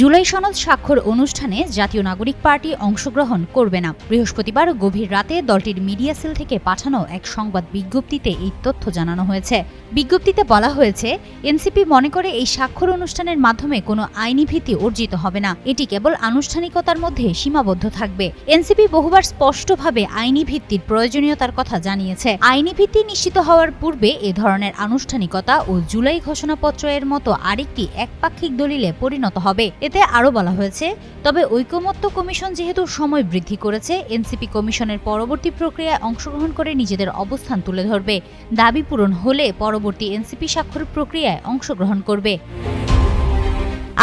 জুলাই সনদ স্বাক্ষর অনুষ্ঠানে জাতীয় নাগরিক পার্টি অংশগ্রহণ করবে না। বৃহস্পতিবার গভীর রাতে দলটির মিডিয়া সেল থেকে পাঠানো এক সংবাদ বিজ্ঞপ্তিতে এই তথ্য জানানো হয়েছে। বিজ্ঞপ্তিতে বলা হয়েছে, এনসিপি মনে করে এই স্বাক্ষর অনুষ্ঠানের মাধ্যমে কোনো আইনি ভিত্তি অর্জিত হবে না। এটি কেবল আনুষ্ঠানিকতার মধ্যে সীমাবদ্ধ থাকবে। এনসিপি বহুবার স্পষ্টভাবে আইনি ভিত্তির প্রয়োজনীয়তার কথা জানিয়েছে। আইনি ভিত্তি নিশ্চিত হওয়ার পূর্বে এ ধরনের আনুষ্ঠানিকতা ও জুলাই ঘোষণাপত্র এর মতো আরেকটি একপাক্ষিক দলিলে পরিণত হবে। এতে আরও বলা হয়েছে, তবে ঐকমত্য কমিশন যেহেতু সময় বৃদ্ধি করেছে, এনসিপি কমিশনের পরবর্তী প্রক্রিয়ায় অংশগ্রহণ করে নিজেদের অবস্থান তুলে ধরবে। দাবি পূরণ হলে পরবর্তী এনসিপি স্বাক্ষর প্রক্রিয়ায় অংশগ্রহণ করবে।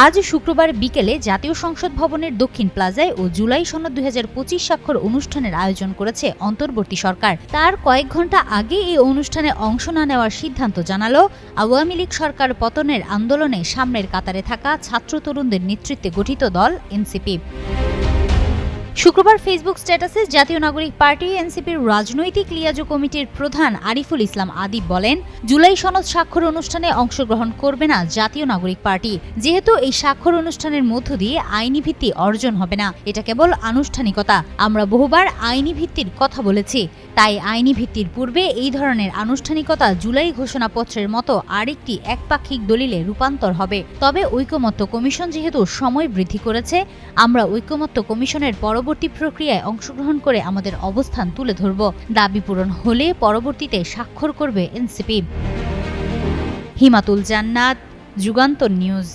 আজ শুক্রবার বিকেলে জাতীয় সংসদ ভবনের দক্ষিণ প্লাজায় ও জুলাই সনদ দুই হাজার পঁচিশ স্বাক্ষর অনুষ্ঠানের আয়োজন করেছে অন্তর্বর্তী সরকার। তার কয়েক ঘণ্টা আগে এই অনুষ্ঠানে অংশ না নেওয়ার সিদ্ধান্ত জানালো আওয়ামী লীগ সরকার পতনের আন্দোলনে সামনের কাতারে থাকা ছাত্র তরুণদের নেতৃত্বে গঠিত দল এনসিপি। শুক্রবার ফেসবুক স্ট্যাটাসে জাতীয় নাগরিক পার্টি, এনসিপির রাজনৈতিক লিয়াজো কমিটির প্রধান আরিফুল ইসলাম আদিব বলেন, জুলাই সনদ স্বাক্ষর অনুষ্ঠানে অংশগ্রহণ করবে না জাতীয় নাগরিক পার্টি। যেহেতু এই স্বাক্ষর অনুষ্ঠানের মধ্য দিয়ে আইনি ভিত্তি অর্জন হবে না, এটা কেবল আনুষ্ঠানিকতা। আমরা বহুবার আইনি ভিত্তির কথা বলেছি। তাই আইনি ভিত্তির পূর্বে এই ধরনের আনুষ্ঠানিকতা জুলাই ঘোষণাপত্রের মতো আরেকটি একপাক্ষিক দলিলে রূপান্তর হবে। তবে ঐকমত্য কমিশন যেহেতু সময় বৃদ্ধি করেছে, আমরা ঐকমত্য কমিশনের পরবর্তী প্রক্রিয়ায় অংশগ্রহণ করে আমাদের অবস্থান তুলে ধরব। দাবি পূরণ হলে পরবর্তীতে স্বাক্ষর করবে এনসিপি। হিমাতুল জান্নাত, যুগান্তর নিউজ।